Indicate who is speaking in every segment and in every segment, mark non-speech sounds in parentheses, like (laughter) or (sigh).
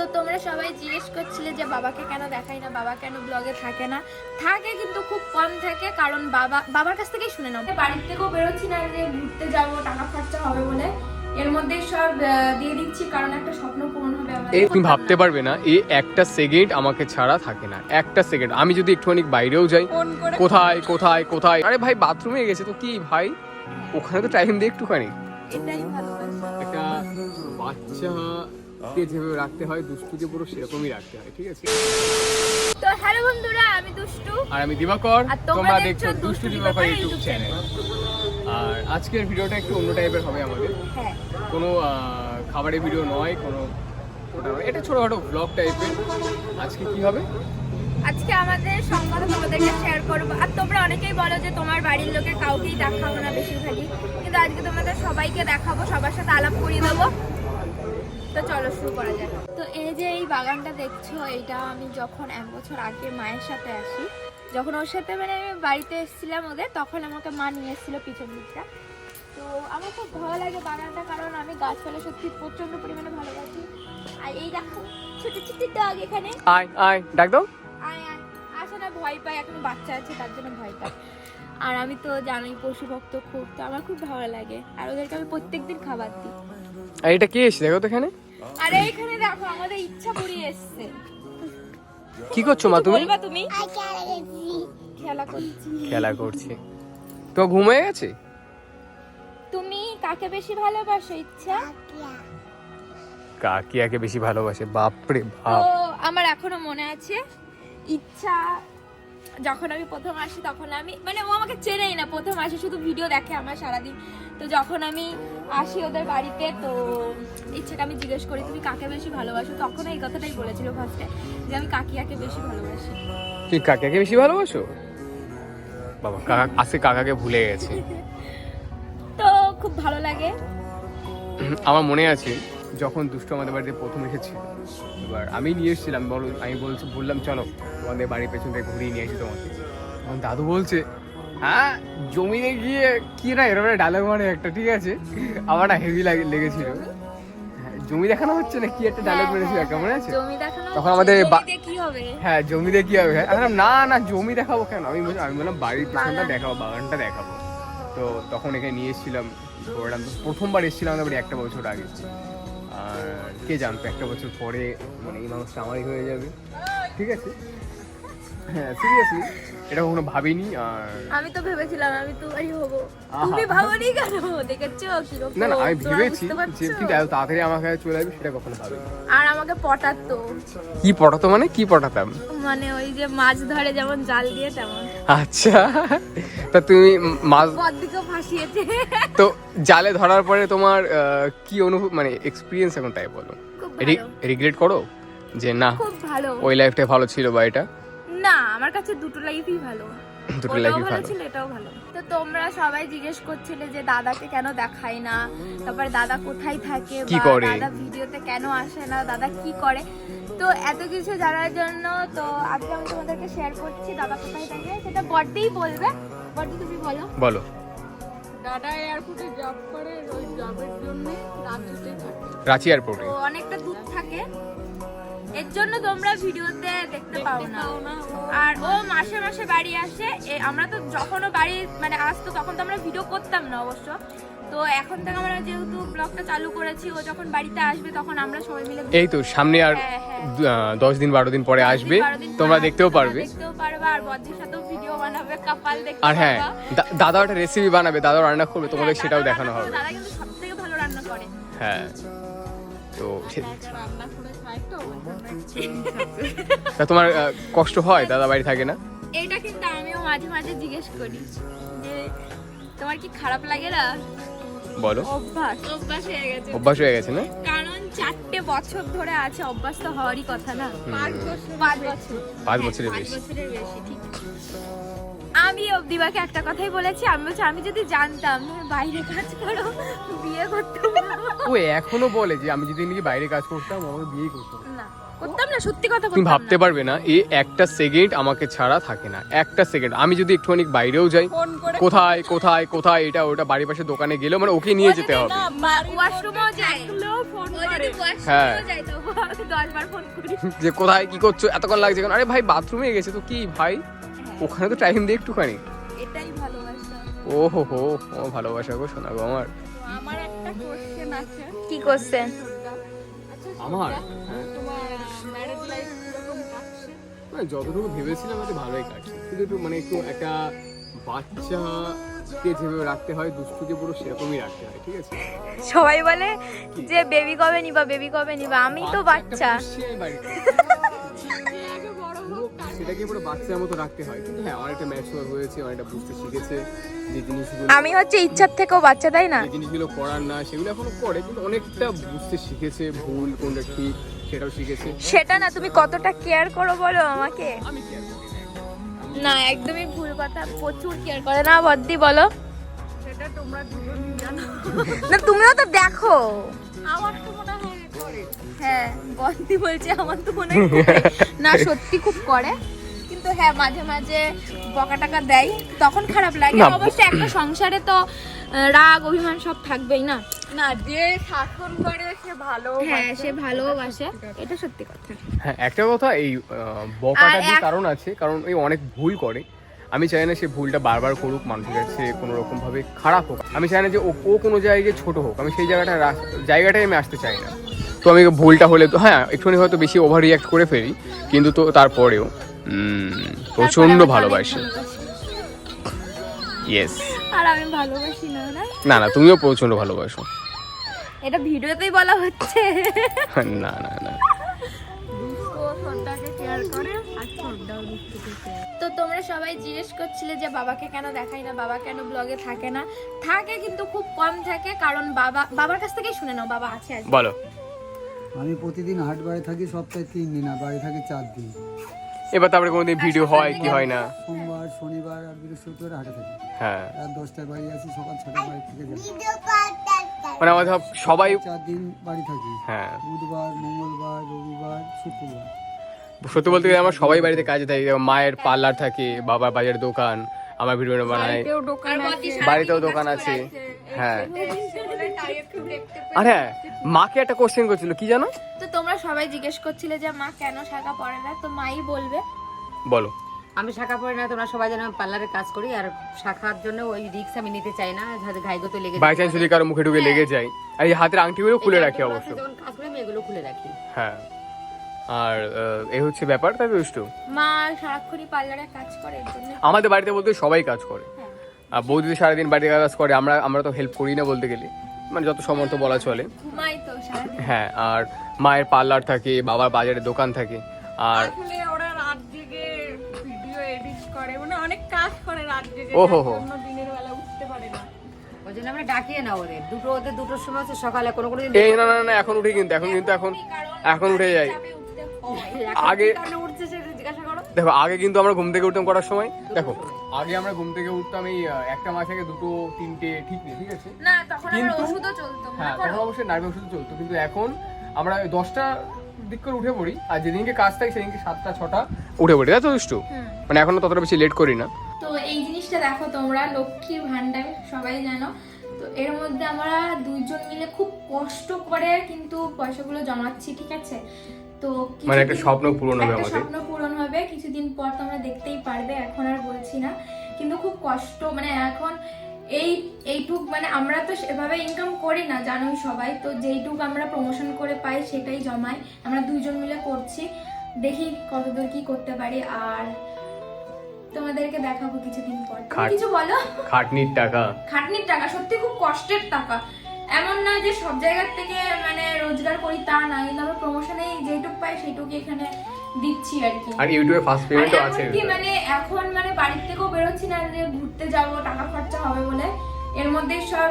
Speaker 1: তো তোমরা সবাই জিজ্ঞেস করছিলে যে বাবাকে কেন দেখাই না বাবা কেন ব্লগে থাকে না? থাকে কিন্তু খুব কম থাকে কারণ বাবা বাবার কাছ থেকেই শুনে নাও। বাড়ির থেকেও বেরোচ্ছি না যে ঘুরতে যাব টাকা খরচা হবে বলে। এর মধ্যে সব দিয়ে দিচ্ছি কারণ একটা স্বপ্ন পূরণ হবে
Speaker 2: এই তুমি ভাবতে পারবে না এই একটা সেকেন্ড আমাকে ছাড়া থাকে না একটা সেকেন্ড আমি যদি একটুখানি বাইরেও যাই কোথায় কোথায় কোথায়? আরে ভাই বাথরুমে গেছে তো কি ভাই? ওখানে তো টাইম দিয়ে একটুখানি।
Speaker 1: এটাই ভালোবাসা।
Speaker 2: যেভাবে রাখতে হয় দুষ্টুকে পুরো সেরকমই রাখতে হয় ঠিক আছে?
Speaker 1: তো হ্যালো বন্ধুরা আমি দুষ্টু।
Speaker 2: আর আমি দিবাকর।
Speaker 1: তোমরা দেখছ
Speaker 2: দুষ্টু দিবাকর ইউটিউব চ্যানেল আর আজকের ভিডিওটা একটু অন্য টাইপের হবে আমাদের।
Speaker 1: হ্যাঁ।
Speaker 2: কোনো খাবারের ভিডিও নয় কোনো এটা ছোটোখাটো ব্লগ টাইপের আজকে কি হবে?
Speaker 1: আজকে আমাদের সংবাদ তোমাদেরকে শেয়ার করব। আর তোমরা অনেকেই বলো যে তোমার বাড়ির লোকে কাউকেই দেখাবো না বেশিরভাগই। কিন্তু আজকে তোমাদের সবাইকে দেখাবো সবার সাথে আলাপ করিয়ে দেবো। তো চলো শুরু করা যাক। তো এই যে এই বাগানটা দেখছ এটা আমি যখন এক বছর আগে মায়ের সাথে আসি যখন ওর সাথে মানে আমি বাড়িতে এসেছিলাম ওদের তখন আমাকে মা নিয়ে এসেছিল পিছন দিকটা তো আমার খুব ভালো লাগে বাগানটা কারণ আমি গাছপালা সত্যি প্রচণ্ড পরিমাণে ভালোবাসি। আর এই দেখো ছোট ছোট ডগ এখানে।
Speaker 2: আয় আয় ডাক দাও।
Speaker 1: আয় আয় ভয় পায় এখন বাচ্চা আছে তার জন্য ভয় পায় আর আমি তো জানোই পশু ভক্ত খুব তো আমার খুব ভালো লাগে। আর ওদেরকে আমি প্রত্যেকদিন খাবার দিই।
Speaker 2: আর এটা কে এসে দেখো তো এখানে।
Speaker 1: আর এইখানে দেখো আমাদের ইচ্ছা এসছে।
Speaker 2: কি করছ মা তুমি?
Speaker 1: বলবা তুমি? খেলা করছি।
Speaker 2: খেলা করছে। তো ঘুম হয়ে গেছে?
Speaker 1: তুমি কাকে বেশি ভালোবাসো ইচ্ছা?
Speaker 2: কাকিয়াকে বেশি ভালোবাসে? বাপরে বাপ।
Speaker 1: আমার এখনও মনে আছে ইচ্ছা যখন আমি প্রথম আসি তখন আমি মানে ও আমাকে চেনেই না প্রথম আসি শুধু ভিডিও দেখে আমার সারাদিন। তো যখন আমি আসি ওদের বাড়িতে তো ইচ্ছাকে আমি জিজ্ঞেস করি তুমি কাকে বেশি ভালোবাসো? তখন এই কথাটাই বলেছিল ফার্স্টে যে আমি কাকিয়াকে বেশি ভালোবাসি।
Speaker 2: তুই কাকিয়াকে বেশি ভালোবাসো? বাবা কাকা আজকে কাকাকে ভুলে গেছে। (laughs)
Speaker 1: তো খুব ভালো লাগে।
Speaker 2: আমার মনে আছে যখন দুষ্টু আমাদের বাড়িতে প্রথম এসেছিল এবার আমি নিয়ে এসেছিলাম বলো আমি বলছি বললাম চলো তোমাদের বাড়ির পেছন থেকে ঘুরিয়ে নিয়ে আসি তোমাকে। তখন দাদু বলছে হ্যাঁ জমিতে গিয়ে কি না এরকম ডায়লগ মানে একটা ঠিক আছে? আমার হেভি লেগেছিল। হ্যাঁ, জমি দেখানো হচ্ছে না কি একটা ডায়লগ মেরেছিল একটা মনে আছে? তখন আমাদের হ্যাঁ জমিতে কি হবে? আমি না না জমি দেখাবো কেন? আমি বললাম আমি বললাম বাড়ির পিছনটা দেখাবো বাগানটা দেখাবো। তো তখন এখানে নিয়ে এসেছিলাম প্রথমবার এসেছিলাম আমাদের একটা বছর আগে। আর কে জানতো একটা বছর পরে মানে এই মানুষটা আমারই হয়ে যাবে। ঠিক আছে? হ্যাঁ সিরিয়াসলি এটা কখনো ভাবিনি? আর
Speaker 1: আমি তো ভেবেছিলাম আমি তোমারই হব। তুমি ভাবনি কেন? দেখেছ কীরকম?
Speaker 2: না না আমি ভেবেছি যে কিন্তু এত তাড়াতাড়ি আমার কাছে চলে আসবে সেটা কখনো ভাবিনি।
Speaker 1: আর আমাকে পটাতো
Speaker 2: কি পটাতো মানে? কি পটাতাম?
Speaker 1: মানে ওই যে মাছ ধরে যেমন জাল দিয়ে তেমন।
Speaker 2: আচ্ছা তা তুমি মাছ
Speaker 1: পদ্মিকেও ফাঁসিয়েছে।
Speaker 2: তো জালে ধরার পরে তোমার কি অনুভব মানে এক্সপিরিয়েন্স এখন তাই বলো? রিগ্রেট করো যে না
Speaker 1: খুব ভালো।
Speaker 2: ওই লাইফটা ভালো ছিল বা এটা?
Speaker 1: না আমার কাছে দুটো লাইফই ভালো।
Speaker 2: দুটো লাইফই
Speaker 1: ভালো ছিল এটাও ভালো। তো তোমরা সবাই জিজ্ঞেস করছিলে যে দাদাকে কেন দেখাই না তারপর দাদা কোথায় থাকে বা দাদা ভিডিওতে কেন আসে না দাদা কি করে? তো এত কিছু জানার জন্য তো আজকে আমি তোমাদেরকে শেয়ার করছি দাদা কোথায় থাকে সেটা বড্ডেই বলবে। বড্ডি তুমি বলো।
Speaker 2: বলো।
Speaker 1: দাদা এয়ারপোর্টে জব করে ওই জবের জন্য রাজ্যতে থাকে।
Speaker 2: রাঁচি এয়ারপোর্টে
Speaker 1: তো অনেকটা দূর থাকে। এর জন্য তোমরা ভিডিওতে দেখতে পাও না। আর ও মাসে মাসে বাড়ি আসে আমরা তো যখন ও বাড়ি মানে আসতো তখন তো আমরা ভিডিও করতাম না অবশ্য। তো এখন থেকে আমরা যেহেতু ব্লগটা চালু করেছি ও যখন বাড়িতে আসবে তখন আমরা সবাই মিলে
Speaker 2: এই তো সামনে আর
Speaker 1: হ্যাঁ, হ্যাঁ।
Speaker 2: দশ দিন বারো দিন পরে আসবে তোমরা দেখতেও পারবে।
Speaker 1: দেখতেও পারবে আর বদ্রির সাথেও ভিডিও বানাবে কাপাল দেখতে
Speaker 2: আর হ্যাঁ। দাদা একটা রেসিপি বানাবে দাদা রান্না করবে তোমাদের
Speaker 1: হ্যাঁ,
Speaker 2: সেটাও দেখানো হবে।
Speaker 1: দাদা কিন্তু সব থেকে ভালো রান্না করে।
Speaker 2: হ্যাঁ। তো
Speaker 1: তা
Speaker 2: তোমার কষ্ট হয়? দাদা বাড়ি থাকে না?
Speaker 1: এটা কিন্তু আমিও মাঝে মাঝে জিজ্ঞেস করি যে তোমার কি খারাপ লাগে না?
Speaker 2: বলো।
Speaker 1: অভ্যাস। অভ্যাস হয়ে গেছে।
Speaker 2: অভ্যাস হয়ে গেছে না?
Speaker 1: কারণ চারটে বছর ধরে আছে অভ্যাস তো হওয়ারই কথা না? পাঁচ বছর। পাঁচ বছর।
Speaker 2: পাঁচ
Speaker 1: হ্যাঁ,
Speaker 2: বছরের
Speaker 1: পাঁচ বছরের বেশি ঠিক। আমি দিবাকে একটা কথাই বলেছি আমি বলছি আমি যদি জানতাম বাইরে কাজ করো বিয়ে করতাম।
Speaker 2: ও এখনও বলে যে আমি যদি নাকি বাইরে কাজ করতাম ও আমাকে বিয়ে করতো। না।
Speaker 1: করতাম না সত্যি কথা
Speaker 2: তুমি ভাবতে পারবে না এই একটা সেকেন্ড আমাকে ছাড়া থাকে না একটা সেকেন্ড আমি যদি একটুখানি বাইরেও যাই কোথায় কোথায় কোথায় এটা ওটা বাড়ির পাশে দোকানে গেলেও মানে ওকে নিয়ে যেতে হবে। হ্যাঁ।
Speaker 1: আমি
Speaker 2: যে কোথায় কি করছ এতক্ষণ লাগছে কেন? আরে ভাই বাথরুমে গেছে তো কি ভাই? ওখানে তো টাইম দিয়ে একটুখানি।
Speaker 1: এটাই ভালোবাসা।
Speaker 2: ও হো হো ও ভালোবাসা গো শোনা গো আমার।
Speaker 3: আমার একটা কোশ্চেন আছে।
Speaker 1: কি করছেন
Speaker 3: আচ্ছা
Speaker 2: আমার?
Speaker 3: তোমার ম্যারেজ লাইফ কীরকম কাটছে?
Speaker 2: মানে যতটুকু ভেবেছিলাম হয়তো ভালোই কাটছে। কিন্তু একটু মানে একটু একটা বাচ্চাকে যেভাবে রাখতে হয় দুষ্টুকে পুরো সেরকমই রাখতে হয় ঠিক আছে?
Speaker 1: সবাই বলে যে বেবি কবে নিবা? বেবি কবে নিবা? আমি তো বাচ্চা। (laughs)
Speaker 2: আমি পুরো বাচ্চার মতো রাখতে হয়। কিন্তু হ্যাঁ অনেকটা ম্যাচিওর হয়েছে অনেকটা বুঝতে শিখেছে যে জিনিসগুলো
Speaker 1: আমি হচ্ছে ইচ্ছার থেকেও বাচ্চা তাই না?
Speaker 2: যে জিনিসগুলো করার না সেগুলো এখনও করে কিন্তু অনেকটা বুঝতে শিখেছে ভুল কোনটা ঠিক সেটাও শিখেছে।
Speaker 1: সেটা না তুমি কতটা কেয়ার করো বলো আমাকে?
Speaker 2: আমি করি না।
Speaker 1: একদমই ভুল কথা প্রচুর কেয়ার করে। না বদ্দি বলো।
Speaker 3: সেটা তোমরা দুজনই জানো।
Speaker 1: না তুমিও তো দেখো।
Speaker 3: আমার তো মনে হয় করে।
Speaker 1: হ্যাঁ বদ্দি বলছে আমার তো মনে হয় না সত্যি খুব করে। কিন্তু হ্যাঁ মাঝে মাঝে বকা টাকা দেয় তখন খারাপ লাগে। অবশ্যই একটা সংসারে তো রাগ অভিমান সব থাকবেই না।
Speaker 3: না যে শাসন করে সে ভালো
Speaker 1: হ্যাঁ সে ভালোবাসে এটা সত্যি কথা।
Speaker 2: হ্যাঁ একটা কথা এই বকাটা যে কারণ আছে কারণ এই অনেক ভুল করে। আমি চাই না সে ভুলটা বারবার করুক মানুষের কাছে কোনো রকম ভাবে খারাপ হোক। আমি চাই না যে ও ও কোনো জায়গায় ছোট হোক। আমি সেই জায়গাটা জায়গাটায় আমি আসতে চাই না। তো আমি ভুলটা হলে তো হ্যাঁ একটুখানি হয়তো বেশি ওভার রিয়াক্ট করে ফেলি কিন্তু তো তারপরেও।
Speaker 1: প্রচণ্ড
Speaker 2: ভালোবাসি।
Speaker 1: ভালোবাসে।
Speaker 2: ইয়েস
Speaker 1: আর আমি ভালোবাসি না না
Speaker 2: না না তুমিও প্রচণ্ড ভালোবাসো।
Speaker 1: এটা ভিডিওতেই বলা হচ্ছে। (laughs)
Speaker 2: না না না।
Speaker 1: তো তোমরা সবাই জিজ্ঞেস করছিলে যে বাবাকে কেন দেখাই না বাবা কেন ব্লগে থাকে না? থাকে কিন্তু খুব কম থাকে কারণ বাবা বাবার কাছ থেকেই শুনে নাও বাবা আছে
Speaker 2: বলো।
Speaker 4: আমি প্রতিদিন হাট বাড়ি থাকি সপ্তাহে তিন দিন আর বাড়ি থাকি চার দিন।
Speaker 2: এবার তারপরে কোনোদিন ভিডিও হয় কি হয় না?
Speaker 4: সোমবার শনিবার আর বৃহস্পতিবার হাটে থাকি।
Speaker 2: হ্যাঁ।
Speaker 4: রাত দশটায় বাড়ি আসি সকাল ছটায় বাড়ি থেকে যাই।
Speaker 2: মানে আমাদের সব- সবাই
Speaker 4: চার দিন বাড়ি থাকি।
Speaker 2: হ্যাঁ।
Speaker 4: বুধবার মঙ্গলবার রবিবার শুক্রবার।
Speaker 2: সত্যি বলতে গেলে আমার সবাই বাড়িতে কাজে থাকে। যেমন মায়ের পার্লার থাকে বাবার বাজার দোকান আমার ভিডিও বানায় বাড়িতেও দোকান আছে। হ্যাঁ। আর হ্যাঁ মাকে একটা কোশ্চেন করছিল কি জানো?
Speaker 1: সবাই জিজ্ঞেস করছিলে যে মা কেন শাখা পরে না? তো মাই বলবে।
Speaker 2: বলো।
Speaker 5: আমি শাখা পড়ি না তোমরা সবাই জানো আমি পার্লারে কাজ করি আর শাখার জন্য ওই রিক্স আমি নিতে চাই না যাতে ঘাইগত লেগে
Speaker 2: বাই চান্স যদি কারও মুখে ঢুকে লেগে যায়। আর এই হাতের আংটিগুলো খুলে রাখি অবশ্য।
Speaker 5: যখন কাজ করি আমি এগুলো খুলে রাখি।
Speaker 2: হ্যাঁ। আর এই হচ্ছে ব্যাপার তাই দুষ্টু
Speaker 1: মা সারাক্ষণই পার্লারে কাজ করে
Speaker 2: আমাদের বাড়িতে বলতে সবাই কাজ করে। আর বৌদি সারাদিন বাড়িতে কাজ করে আমরা আমরা তো হেল্প করি না বলতে গেলে। মানে যত সমর্থ বলা চলে।
Speaker 1: ঘুমাই তো
Speaker 2: হ্যাঁ আর মায়ের পার্লার থাকে বাবার বাজারে দোকান থাকে আর
Speaker 3: ওরা রাত জেগে ভিডিও এডিট করে মানে অনেক কাজ করে রাত জেগে
Speaker 2: ও হো হো।
Speaker 3: অন্য দিনের বেলা উঠতে পারে না।
Speaker 5: ওই জন্য আমরা ডাকিয়ে না ওদের। দুটো ওদের দুটোর সময় হচ্ছে সকালে কোনো কোনো দিন
Speaker 2: এই না না না এখন উঠে কিন্তু এখন কিন্তু এখন এখন উঠে যাই। আগে দেখো আগে কিন্তু আমরা ঘুম থেকে উঠতাম করার সময়? দেখো। আগে আমরা ঘুম থেকে উঠতাম এই একটা মাস আগে দুটো তিনটে ঠিক নেই ঠিক আছে?
Speaker 1: না তখন ওষুধও চলতো
Speaker 2: হ্যাঁ
Speaker 1: মনে
Speaker 2: তখন অবশ্যই নার্ভে ওষুধ চলতো কিন্তু এখন আমরা ওই দশটা দিক করে উঠে পড়ি আর যেদিনকে কাজ থাকে সেদিনকে সাতটা ছটা উঠে পড়ি তাই তো দুষ্টু? মানে এখনও ততটা বেশি লেট করি না।
Speaker 1: তো এই জিনিসটা দেখো তোমরা লক্ষ্মীর ভান্ডার সবাই জানো। তো এর মধ্যে আমরা দুইজন মিলে খুব কষ্ট করে কিন্তু পয়সাগুলো জমাচ্ছি ঠিক আছে? তো
Speaker 2: মানে একটা স্বপ্ন পূরণ হবে
Speaker 1: একটা
Speaker 2: আমাদের।
Speaker 1: স্বপ্ন পূরণ হবে কিছুদিন পর তোমরা দেখতেই পারবে এখন আর বলছি না। কিন্তু খুব কষ্ট মানে এখন এই এইটুক মানে আমরা তো সেভাবে ইনকাম করি না জানোই সবাই। তো যেইটুক আমরা প্রমোশন করে পাই সেটাই জমাই। আমরা দুইজন মিলে করছি। দেখি কতদূর কি করতে পারি। আর তোমাদেরকে দেখাবো কিছুদিন পর। কিছু বলো?
Speaker 2: খাটনির টাকা।
Speaker 1: খাটনির টাকা সত্যি খুব কষ্টের টাকা। এমন না যে সব জায়গার থেকে মানে রোজগার করি তা না। কিন্তু আমরা প্রমোশনে যেটুক পাই সেইটুকু এখানে দিচ্ছি আর কি।
Speaker 2: আর ইউটিউবে ফার্স্ট পেমেন্টও আছে।
Speaker 1: এমনকি মানে এখন মানে বাড়ির থেকেও বেরোচ্ছি না যে ঘুরতে যাব টাকা খরচা হবে বলে। এর মধ্যে সব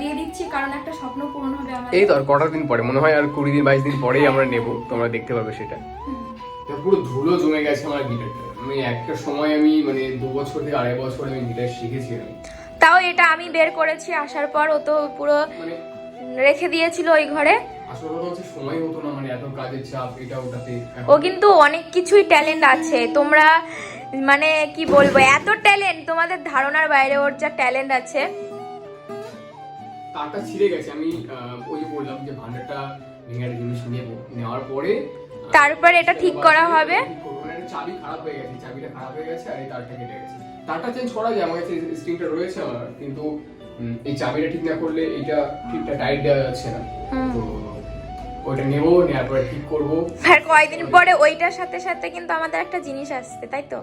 Speaker 1: দিয়ে দিচ্ছি কারণ একটা স্বপ্ন পূরণ হবে আমাদের।
Speaker 2: এই তো আর কটা দিন পরে মনে হয় আর কুড়ি দিন বাইশ দিন পরেই আমরা নেব তোমরা দেখতে পাবে সেটা। পুরো ধুলো জমে গেছে আমার গিটারটা। আমি একটা সময় আমি মানে দু বছর থেকে আড়াই বছর আমি গিটার শিখেছি আমি।
Speaker 1: তাও এটা আমি বের করেছি আসার পর ও তো পুরো
Speaker 2: মানে
Speaker 1: রেখে দিয়েছিল ওই ঘরে।
Speaker 2: আসল কথা হচ্ছে সময় হতো না মানে এত কাজের চাপ এটা ওটাতে।
Speaker 1: ও কিন্তু অনেক কিছুই ট্যালেন্ট আছে। তোমরা মানে কি বলব এত ট্যালেন্ট তোমাদের ধারণার বাইরে ওর যা ট্যালেন্ট আছে।
Speaker 2: তারটা ছিঁড়ে গেছে আমি ওই বললাম যে ভান্ডারটা ভেঙে জিনিস নেব নেওয়ার পরে
Speaker 1: তারপর এটা ঠিক করা হবে?
Speaker 2: চাবি খারাপ হয়ে গেছে চাবিটা খারাপ হয়ে গেছে আর এই তারটা কেটে গেছে। তারটা চেঞ্জ করা যায় আমার কাছে স্ট্রিংটা রয়েছে আমার কিন্তু এই চাবিটা ঠিক না করলে এটা ঠিকঠাক টাইট দেওয়া যাচ্ছে না। তো ওইটা নেব নেওয়ার পরে ঠিক করব।
Speaker 1: আর কয়েকদিন পরে ওইটার সাথে সাথে কিন্তু আমাদের একটা জিনিস আসছে তাই তো?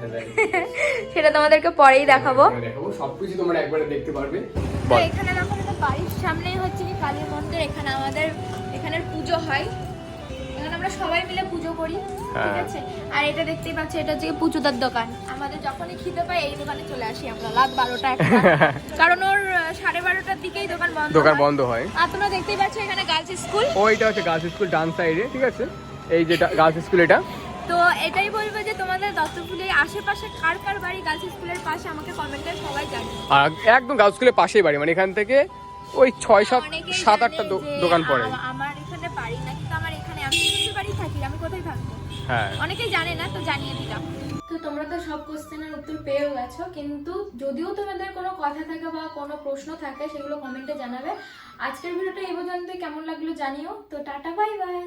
Speaker 2: সেটা (laughs)
Speaker 1: সেটা তোমাদেরকে পরেই দেখাবো।
Speaker 2: দেখাবো সবকিছু তোমরা একবারে দেখতে পারবে।
Speaker 1: এখানে দেখো আমাদের বাড়ির সামনেই হচ্ছে কি কালী মন্দির এখানে আমাদের এখানের পুজো হয়। এখানে আমরা সবাই মিলে পুজো করি। ঠিক
Speaker 2: হ্যাঁ।
Speaker 1: আছে? আর এটা দেখতেই পাচ্ছ এটা হচ্ছে কি পুজোদার দোকান। আমাদের যখনই খিদে পাই এই দোকানে চলে আসি আমরা। রাত বারোটা (laughs) কারণ ওর সাড়ে বারোটার দিকেই দোকান বন্ধ
Speaker 2: দোকান
Speaker 1: হয়।
Speaker 2: বন্ধ হয়।
Speaker 1: আর তোমরা দেখতেই পাচ্ছ এখানে গার্লস স্কুল
Speaker 2: ওইটা হচ্ছে গার্লস স্কুল ডান সাইডে ঠিক আছে? এই যে গার্লস স্কুল এটা।
Speaker 1: তো এটাই বলব যে তোমাদের দত্তপুলের আশেপাশে কার কার বাড়ি গার্লস স্কুলের পাশে আমাকে কমেন্টে সবাই জানিয়ে
Speaker 2: আর একদম গার্লস স্কুলের পাশেই বাড়ি মানে এখান থেকে ওই ছয় সাত সাত আটটা দোকান পড়ে।
Speaker 1: আমার এখানে বাড়ি না কিন্তু আমার এখানে আমি কিন্তু বাড়ি থাকি আমি কোথায় থাকব
Speaker 2: হ্যাঁ
Speaker 1: অনেকেই জানে না তো জানিয়ে দিলাম। তো তোমরা তো সব কোশ্চেনের উত্তর পেয়েও গেছো কিন্তু যদিও তোমাদের কোনো কথা থাকে বা কোনো প্রশ্ন থাকে সেগুলো কমেন্টে জানাবে। আজকের ভিডিওটা এই পর্যন্ত কেমন লাগল জানিও। তো টাটা বাই বাই